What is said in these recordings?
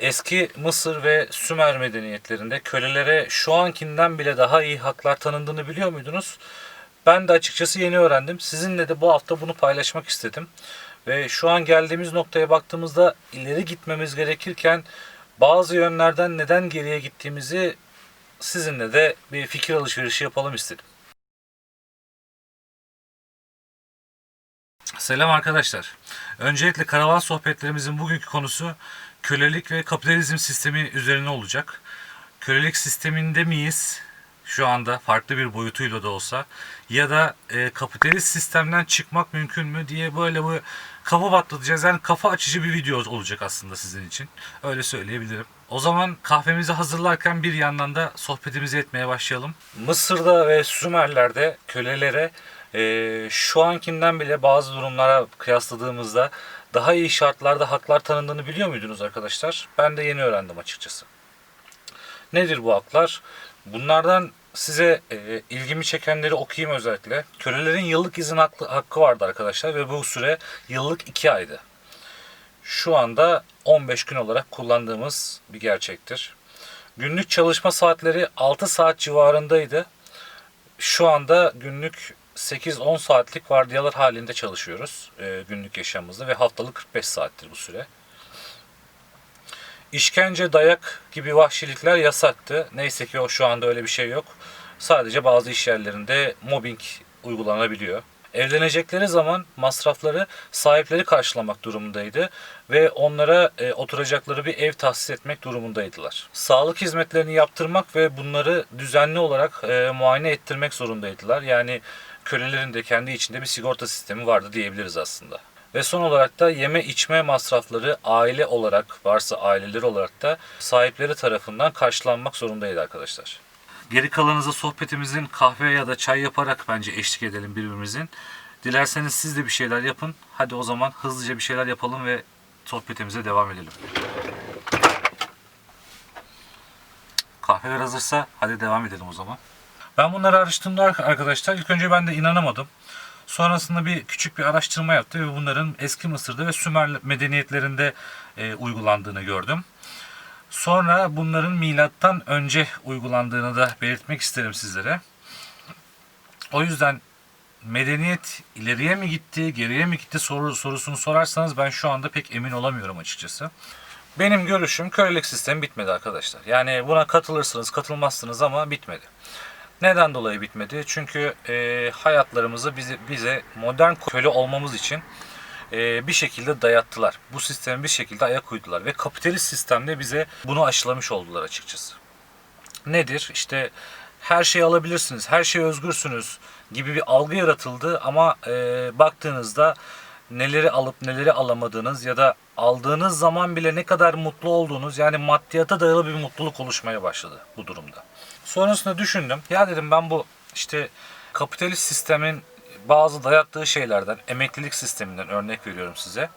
Eski Mısır ve Sümer medeniyetlerinde kölelere şu ankinden bile daha iyi haklar tanındığını biliyor muydunuz? Ben de açıkçası yeni öğrendim. Sizinle de bu hafta bunu paylaşmak istedim. Ve şu an geldiğimiz noktaya baktığımızda ileri gitmemiz gerekirken bazı yönlerden neden geriye gittiğimizi sizinle de bir fikir alışverişi yapalım istedim. Selam arkadaşlar. Öncelikle karavan sohbetlerimizin bugünkü konusu kölelik ve kapitalizm sistemi üzerine olacak. Kölelik sisteminde miyiz? Şu anda farklı bir boyutuyla da olsa ya da e, kapitalist sistemden çıkmak mümkün mü diye böyle bu kafa patlatacağız. Yani kafa açıcı bir video olacak aslında sizin için. Öyle söyleyebilirim. O zaman kahvemizi hazırlarken bir yandan da sohbetimizi etmeye başlayalım. Mısır'da ve Sümerler'de kölelere e, şu ankinden bile bazı durumlara kıyasladığımızda daha iyi şartlarda haklar tanındığını biliyor muydunuz arkadaşlar? Ben de yeni öğrendim açıkçası. Nedir bu haklar? Bunlardan size e, ilgimi çekenleri okuyayım özellikle. Kölelerin yıllık izin hakkı, hakkı vardı arkadaşlar ve bu süre yıllık 2 aydı. Şu anda 15 gün olarak kullandığımız bir gerçektir. Günlük çalışma saatleri 6 saat civarındaydı. Şu anda günlük 8-10 saatlik vardiyalar halinde çalışıyoruz e, günlük yaşamımızda ve haftalık 45 saattir bu süre. İşkence, dayak gibi vahşilikler yasaktı. Neyse ki o şu anda öyle bir şey yok. Sadece bazı iş yerlerinde mobbing uygulanabiliyor. Evlenecekleri zaman masrafları sahipleri karşılamak durumundaydı ve onlara e, oturacakları bir ev tahsis etmek durumundaydılar. Sağlık hizmetlerini yaptırmak ve bunları düzenli olarak e, muayene ettirmek zorundaydılar. Yani kölelerin de kendi içinde bir sigorta sistemi vardı diyebiliriz aslında. Ve son olarak da yeme içme masrafları aile olarak varsa aileleri olarak da sahipleri tarafından karşılanmak zorundaydı arkadaşlar. Geri kalanınıza sohbetimizin kahve ya da çay yaparak bence eşlik edelim birbirimizin. Dilerseniz siz de bir şeyler yapın. Hadi o zaman hızlıca bir şeyler yapalım ve sohbetimize devam edelim. Kahveler hazırsa hadi devam edelim o zaman. Ben bunları araştırdığımda arkadaşlar ilk önce ben de inanamadım. Sonrasında bir küçük bir araştırma yaptı ve bunların eski Mısır'da ve Sümer medeniyetlerinde e, uygulandığını gördüm. Sonra bunların milattan önce uygulandığını da belirtmek isterim sizlere. O yüzden medeniyet ileriye mi gitti, geriye mi gitti soru, sorusunu sorarsanız ben şu anda pek emin olamıyorum açıkçası. Benim görüşüm kölelik sistemi bitmedi arkadaşlar. Yani buna katılırsınız, katılmazsınız ama bitmedi. Neden dolayı bitmedi? Çünkü e, hayatlarımızı bize, bize modern köle olmamız için e, bir şekilde dayattılar. Bu sistemi bir şekilde ayak uydular ve kapitalist sistemde bize bunu aşılamış oldular açıkçası. Nedir? İşte her şeyi alabilirsiniz, her şeye özgürsünüz gibi bir algı yaratıldı ama e, baktığınızda neleri alıp neleri alamadığınız ya da aldığınız zaman bile ne kadar mutlu olduğunuz yani maddiyata dayalı bir mutluluk oluşmaya başladı bu durumda. Sonrasında düşündüm. Ya dedim ben bu işte kapitalist sistemin bazı dayattığı şeylerden, emeklilik sisteminden örnek veriyorum size.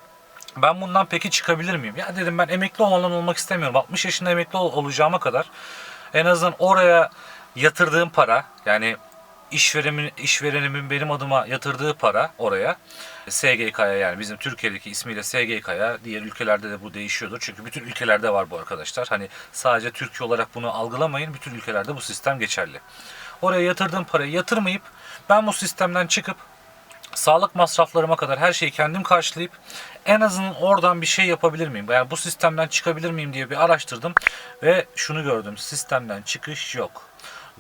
Ben bundan peki çıkabilir miyim? Ya dedim ben emekli olmadan olmak istemiyorum. 60 yaşında emekli ol- olacağıma kadar en azından oraya yatırdığım para yani işverenimin, işverenimin benim adıma yatırdığı para oraya SGK'ya yani bizim Türkiye'deki ismiyle SGK'ya diğer ülkelerde de bu değişiyordur. Çünkü bütün ülkelerde var bu arkadaşlar. Hani sadece Türkiye olarak bunu algılamayın. Bütün ülkelerde bu sistem geçerli. Oraya yatırdığım parayı yatırmayıp ben bu sistemden çıkıp sağlık masraflarıma kadar her şeyi kendim karşılayıp en azından oradan bir şey yapabilir miyim? Yani bu sistemden çıkabilir miyim diye bir araştırdım ve şunu gördüm. Sistemden çıkış yok.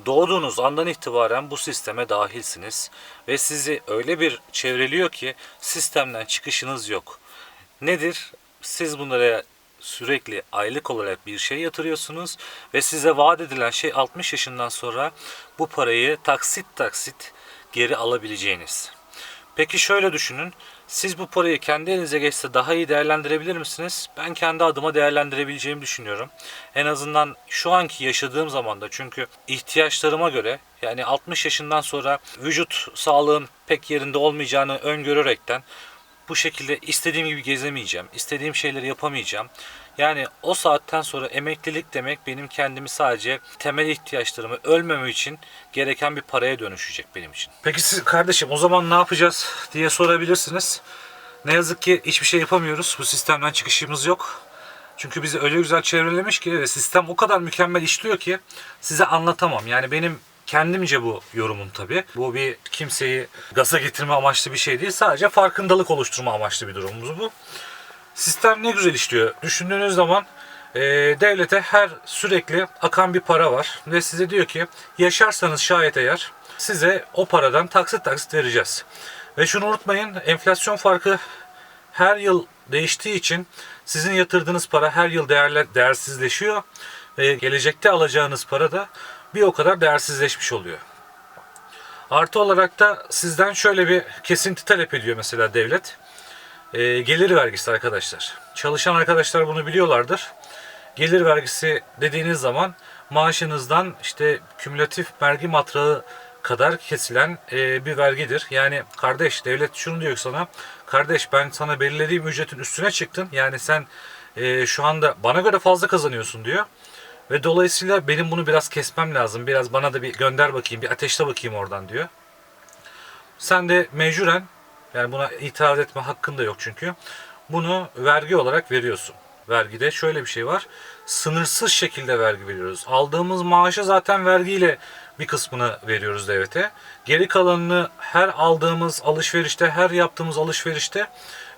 Doğduğunuz andan itibaren bu sisteme dahilsiniz ve sizi öyle bir çevreliyor ki sistemden çıkışınız yok. Nedir? Siz bunlara sürekli aylık olarak bir şey yatırıyorsunuz ve size vaat edilen şey 60 yaşından sonra bu parayı taksit taksit geri alabileceğiniz. Peki şöyle düşünün. Siz bu parayı kendi elinize geçse daha iyi değerlendirebilir misiniz? Ben kendi adıma değerlendirebileceğimi düşünüyorum. En azından şu anki yaşadığım zamanda çünkü ihtiyaçlarıma göre yani 60 yaşından sonra vücut sağlığım pek yerinde olmayacağını öngörerekten bu şekilde istediğim gibi gezemeyeceğim, istediğim şeyleri yapamayacağım. Yani o saatten sonra emeklilik demek benim kendimi sadece temel ihtiyaçlarımı ölmemem için gereken bir paraya dönüşecek benim için. Peki siz kardeşim o zaman ne yapacağız diye sorabilirsiniz. Ne yazık ki hiçbir şey yapamıyoruz. Bu sistemden çıkışımız yok. Çünkü bizi öyle güzel çevrelemiş ki ve sistem o kadar mükemmel işliyor ki size anlatamam. Yani benim kendimce bu yorumum tabii. Bu bir kimseyi gaza getirme amaçlı bir şey değil. Sadece farkındalık oluşturma amaçlı bir durumumuz bu. Sistem ne güzel işliyor. Düşündüğünüz zaman e, devlete her sürekli akan bir para var. Ve size diyor ki yaşarsanız şayet eğer size o paradan taksit taksit vereceğiz. Ve şunu unutmayın enflasyon farkı her yıl değiştiği için sizin yatırdığınız para her yıl değerle, değersizleşiyor. Ve gelecekte alacağınız para da bir o kadar değersizleşmiş oluyor. Artı olarak da sizden şöyle bir kesinti talep ediyor mesela devlet. Ee, gelir vergisi arkadaşlar. Çalışan arkadaşlar bunu biliyorlardır. Gelir vergisi dediğiniz zaman maaşınızdan işte kümülatif vergi matrağı kadar kesilen e, bir vergidir. Yani kardeş devlet şunu diyor sana. Kardeş ben sana belirlediğim ücretin üstüne çıktın. Yani sen e, şu anda bana göre fazla kazanıyorsun diyor. Ve dolayısıyla benim bunu biraz kesmem lazım. Biraz bana da bir gönder bakayım, bir ateşle bakayım oradan diyor. Sen de mecburen yani buna itiraz etme hakkın da yok çünkü. Bunu vergi olarak veriyorsun. Vergide şöyle bir şey var. Sınırsız şekilde vergi veriyoruz. Aldığımız maaşı zaten vergiyle bir kısmını veriyoruz devlete. Geri kalanını her aldığımız alışverişte, her yaptığımız alışverişte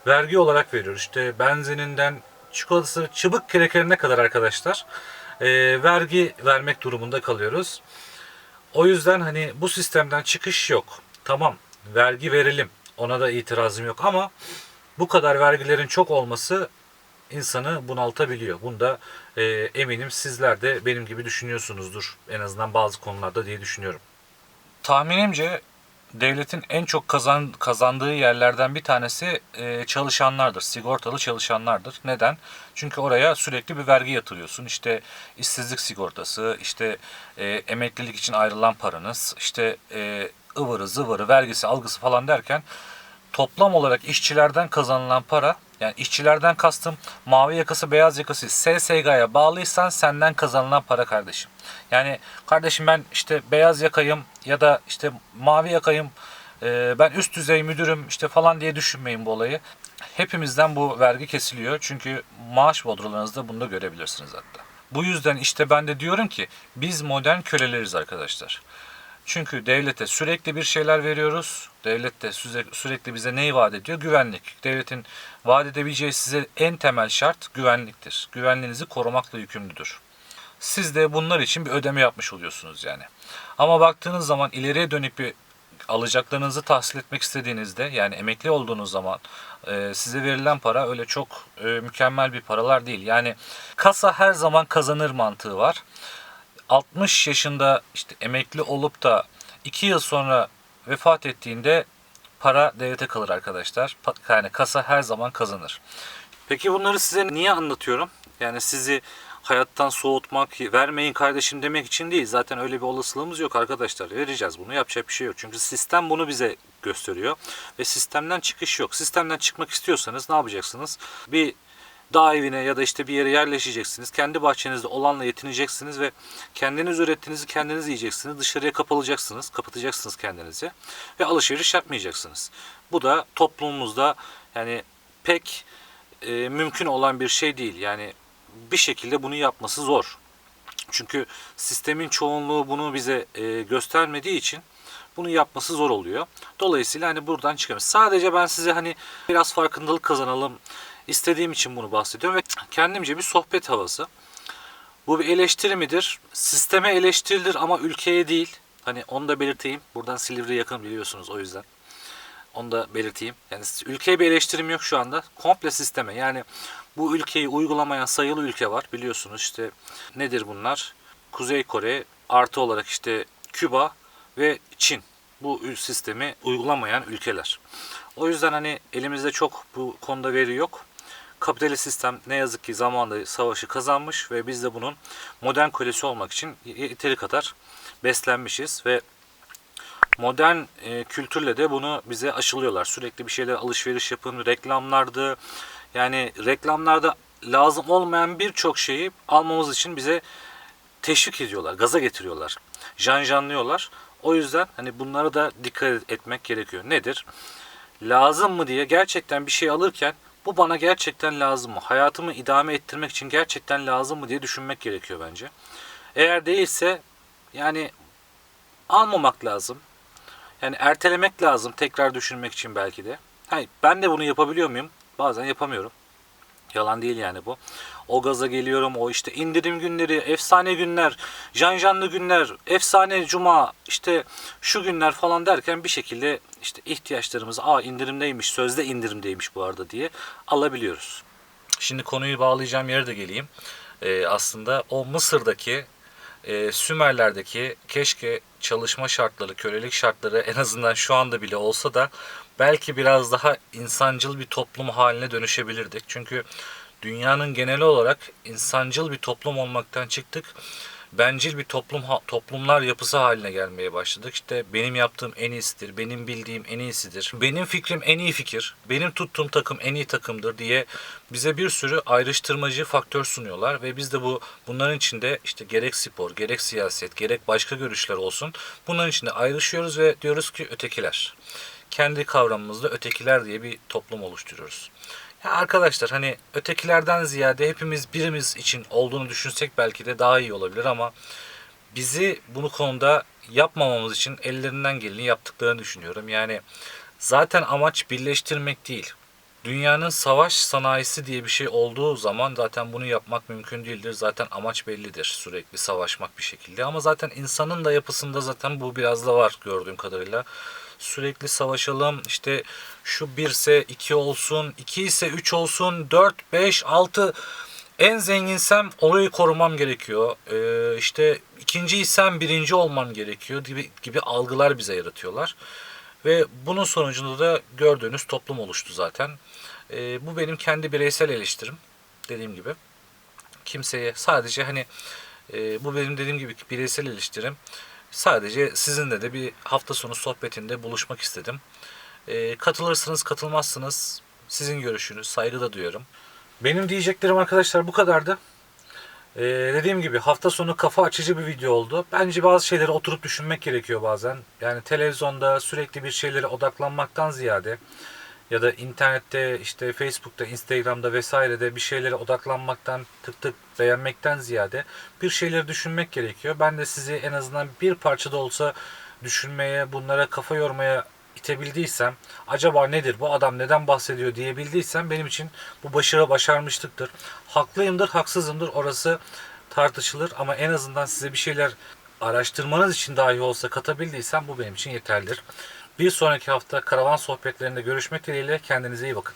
vergi olarak veriyoruz. İşte benzininden çikolatası, çıbık krekerine kadar arkadaşlar e, vergi vermek durumunda kalıyoruz. O yüzden hani bu sistemden çıkış yok. Tamam vergi verelim. Ona da itirazım yok ama bu kadar vergilerin çok olması insanı bunaltabiliyor. Bunda e, eminim sizler de benim gibi düşünüyorsunuzdur. En azından bazı konularda diye düşünüyorum. Tahminimce devletin en çok kazan, kazandığı yerlerden bir tanesi e, çalışanlardır. Sigortalı çalışanlardır. Neden? Çünkü oraya sürekli bir vergi yatırıyorsun. İşte işsizlik sigortası, işte e, emeklilik için ayrılan paranız, işte e, ıvırı zıvırı vergisi algısı falan derken toplam olarak işçilerden kazanılan para yani işçilerden kastım mavi yakası beyaz yakası SSG'ye bağlıysan senden kazanılan para kardeşim. Yani kardeşim ben işte beyaz yakayım ya da işte mavi yakayım e, ben üst düzey müdürüm işte falan diye düşünmeyin bu olayı. Hepimizden bu vergi kesiliyor çünkü maaş bodrolarınızda bunu da görebilirsiniz hatta. Bu yüzden işte ben de diyorum ki biz modern köleleriz arkadaşlar. Çünkü devlete sürekli bir şeyler veriyoruz. Devlet de sürekli bize neyi vaat ediyor? Güvenlik. Devletin vaat edebileceği size en temel şart güvenliktir. Güvenliğinizi korumakla yükümlüdür. Siz de bunlar için bir ödeme yapmış oluyorsunuz yani. Ama baktığınız zaman ileriye dönük bir alacaklarınızı tahsil etmek istediğinizde yani emekli olduğunuz zaman e, size verilen para öyle çok e, mükemmel bir paralar değil. Yani kasa her zaman kazanır mantığı var. 60 yaşında işte emekli olup da 2 yıl sonra vefat ettiğinde para devlete kalır arkadaşlar. Yani kasa her zaman kazanır. Peki bunları size niye anlatıyorum? Yani sizi hayattan soğutmak, vermeyin kardeşim demek için değil. Zaten öyle bir olasılığımız yok arkadaşlar. Vereceğiz bunu. Yapacak bir şey yok. Çünkü sistem bunu bize gösteriyor. Ve sistemden çıkış yok. Sistemden çıkmak istiyorsanız ne yapacaksınız? Bir dağ evine ya da işte bir yere yerleşeceksiniz. Kendi bahçenizde olanla yetineceksiniz ve kendiniz ürettiğinizi kendiniz yiyeceksiniz. Dışarıya kapalacaksınız, kapatacaksınız kendinizi ve alışveriş yapmayacaksınız. Bu da toplumumuzda yani pek e, mümkün olan bir şey değil. Yani bir şekilde bunu yapması zor. Çünkü sistemin çoğunluğu bunu bize e, göstermediği için bunu yapması zor oluyor. Dolayısıyla hani buradan çıkamıyoruz. Sadece ben size hani biraz farkındalık kazanalım istediğim için bunu bahsediyorum ve kendimce bir sohbet havası. Bu bir eleştiri midir? Sisteme eleştirilir ama ülkeye değil. Hani onu da belirteyim. Buradan Silivri yakın biliyorsunuz o yüzden. Onu da belirteyim. Yani ülkeye bir eleştirim yok şu anda. Komple sisteme. Yani bu ülkeyi uygulamayan sayılı ülke var biliyorsunuz. işte nedir bunlar? Kuzey Kore artı olarak işte Küba ve Çin. Bu sistemi uygulamayan ülkeler. O yüzden hani elimizde çok bu konuda veri yok. Kapitalist sistem ne yazık ki zamanında savaşı kazanmış ve biz de bunun modern kölesi olmak için yeteri kadar beslenmişiz ve modern e, kültürle de bunu bize aşılıyorlar. Sürekli bir şeyler alışveriş yapın, reklamlardı. Yani reklamlarda lazım olmayan birçok şeyi almamız için bize teşvik ediyorlar, gaza getiriyorlar. Janjanlıyorlar. O yüzden hani bunlara da dikkat etmek gerekiyor. Nedir? Lazım mı diye gerçekten bir şey alırken Bu bana gerçekten lazım mı? Hayatımı idame ettirmek için gerçekten lazım mı diye düşünmek gerekiyor bence. Eğer değilse yani almamak lazım. Yani ertelemek lazım tekrar düşünmek için belki de. Hayır, ben de bunu yapabiliyor muyum? Bazen yapamıyorum. Yalan değil yani bu. O gaza geliyorum. O işte indirim günleri, efsane günler, janjanlı günler, efsane cuma, işte şu günler falan derken bir şekilde işte ihtiyaçlarımızı aa indirimdeymiş, sözde indirimdeymiş bu arada diye alabiliyoruz. Şimdi konuyu bağlayacağım yere de geleyim. Ee, aslında o Mısır'daki e, Sümerler'deki keşke çalışma şartları, kölelik şartları en azından şu anda bile olsa da belki biraz daha insancıl bir toplum haline dönüşebilirdik. Çünkü dünyanın genel olarak insancıl bir toplum olmaktan çıktık. Bencil bir toplum toplumlar yapısı haline gelmeye başladık. İşte benim yaptığım en iyisidir, benim bildiğim en iyisidir, benim fikrim en iyi fikir, benim tuttuğum takım en iyi takımdır diye bize bir sürü ayrıştırmacı faktör sunuyorlar ve biz de bu bunların içinde işte gerek spor, gerek siyaset, gerek başka görüşler olsun bunların içinde ayrışıyoruz ve diyoruz ki ötekiler. Kendi kavramımızda ötekiler diye bir toplum oluşturuyoruz. Ya arkadaşlar hani ötekilerden ziyade hepimiz birimiz için olduğunu düşünsek belki de daha iyi olabilir ama bizi bunu konuda yapmamamız için ellerinden geleni yaptıklarını düşünüyorum. Yani zaten amaç birleştirmek değil. Dünyanın savaş sanayisi diye bir şey olduğu zaman zaten bunu yapmak mümkün değildir. Zaten amaç bellidir sürekli savaşmak bir şekilde. Ama zaten insanın da yapısında zaten bu biraz da var gördüğüm kadarıyla. Sürekli savaşalım işte şu 1 ise 2 olsun, 2 ise 3 olsun, 4, 5, 6 en zenginsem olayı korumam gerekiyor. Ee, işte ikinci isem birinci olmam gerekiyor gibi, gibi algılar bize yaratıyorlar. Ve bunun sonucunda da gördüğünüz toplum oluştu zaten. Ee, bu benim kendi bireysel eleştirim. Dediğim gibi. Kimseye sadece hani e, bu benim dediğim gibi bireysel eleştirim. Sadece sizinle de bir hafta sonu sohbetinde buluşmak istedim. E, katılırsınız katılmazsınız. Sizin görüşünüz. Saygı da duyuyorum. Benim diyeceklerim arkadaşlar bu kadardı. Ee, dediğim gibi hafta sonu kafa açıcı bir video oldu. Bence bazı şeyleri oturup düşünmek gerekiyor bazen. Yani televizyonda sürekli bir şeylere odaklanmaktan ziyade ya da internette işte Facebook'ta, Instagram'da vesairede bir şeylere odaklanmaktan, tık tık beğenmekten ziyade bir şeyleri düşünmek gerekiyor. Ben de sizi en azından bir parçada olsa düşünmeye, bunlara kafa yormaya itebildiysem, acaba nedir bu adam neden bahsediyor diyebildiysem benim için bu başarı başarmışlıktır. Haklıyımdır, haksızımdır orası tartışılır ama en azından size bir şeyler araştırmanız için dahi olsa katabildiysem bu benim için yeterlidir. Bir sonraki hafta karavan sohbetlerinde görüşmek dileğiyle kendinize iyi bakın.